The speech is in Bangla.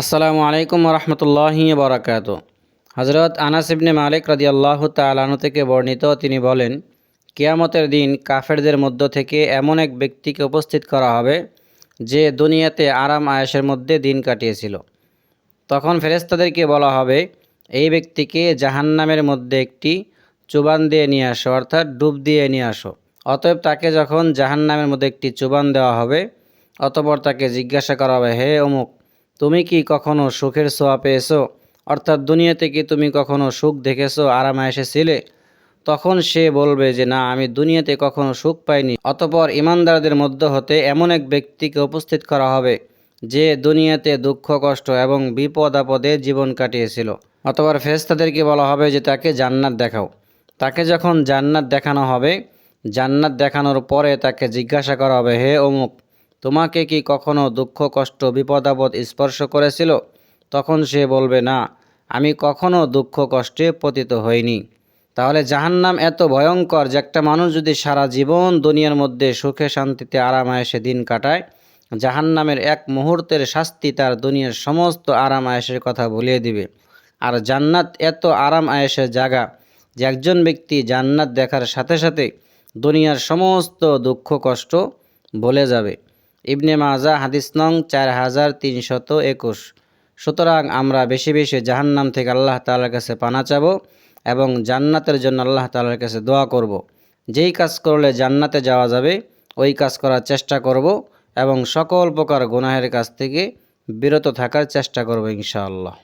আসসালামু আলাইকুম রহমতুল্লাহি বরাকাত হজরত আনাস ইবনে মালিক রাদিয়াল্লাহু তালানু থেকে বর্ণিত তিনি বলেন, কিয়ামতের দিন কাফেরদের মধ্য থেকে এমন এক ব্যক্তিকে উপস্থিত করা হবে যে দুনিয়াতে আরাম আয়েসের মধ্যে দিন কাটিয়েছিল। তখন ফেরেস্তাদেরকে বলা হবে, এই ব্যক্তিকে জাহান্নামের মধ্যে একটি চুবান দিয়ে নিয়ে আসো, অর্থাৎ ডুব দিয়ে নিয়ে আসো। অতএব তাকে যখন জাহান্নামের মধ্যে একটি চুবান দেওয়া হবে, অতপর তাকে জিজ্ঞাসা করা হবে, হে অমুক তুমি কি কখনো সুখের ছোঁয়া পেয়েছ? অর্থাৎ দুনিয়াতে কি তুমি কখনো সুখ দেখেছ, আরামে এসেছিলে? তখন সে বলবে যে, না, আমি দুনিয়াতে কখনো সুখ পাইনি। অতপর ইমানদারদের মধ্য হতে এমন এক ব্যক্তিকে উপস্থিত করা হবে, যে দুনিয়াতে দুঃখ, কষ্ট এবং বিপদ আপদে জীবন কাটিয়েছিল। অতপর ফেরেশতাদেরকে বলা হবে যে, তাকে জান্নাত দেখাও। তাকে যখন জান্নাত দেখানো হবে, জান্নাত দেখানোর পরে তাকে জিজ্ঞাসা করা হবে, হে অমুক তোমাকে কি কখনো দুঃখ, কষ্ট, বিপদ, আপদ স্পর্শ করেছিল? তখন সে বলবে, না, আমি কখনো দুঃখ, কষ্টে পতিত হইনি। তাহলে জাহান্নাম এত ভয়ঙ্কর যে একটা মানুষ যদি সারা জীবন দুনিয়ার মধ্যে সুখে, শান্তিতে আরাম আয়েসে দিন কাটায়, জাহান্নামের এক মুহূর্তের শাস্তি তার দুনিয়ার সমস্ত আরাম আয়েসের কথা ভুলিয়ে দিবে। আর জান্নাত এত আরাম আয়েসের জায়গা যে একজন ব্যক্তি জান্নাত দেখার সাথে সাথে দুনিয়ার সমস্ত দুঃখ, কষ্ট ভুলে যাবে। ইবনে মাজা হাদিস নং চার হাজার তিনশত একুশ সুতরাং আমরা বেশি বেশি জাহান্নাম থেকে আল্লাহ তালার কাছে পানা চাব এবং জান্নাতের জন্য আল্লাহ তালার কাছে দোয়া করব। যেই কাজ করলে জান্নাতে যাওয়া যাবে, ওই কাজ করার চেষ্টা করব এবং সকল প্রকার গুনাহের কাছ থেকে বিরত থাকার চেষ্টা করব ইনশাআল্লাহ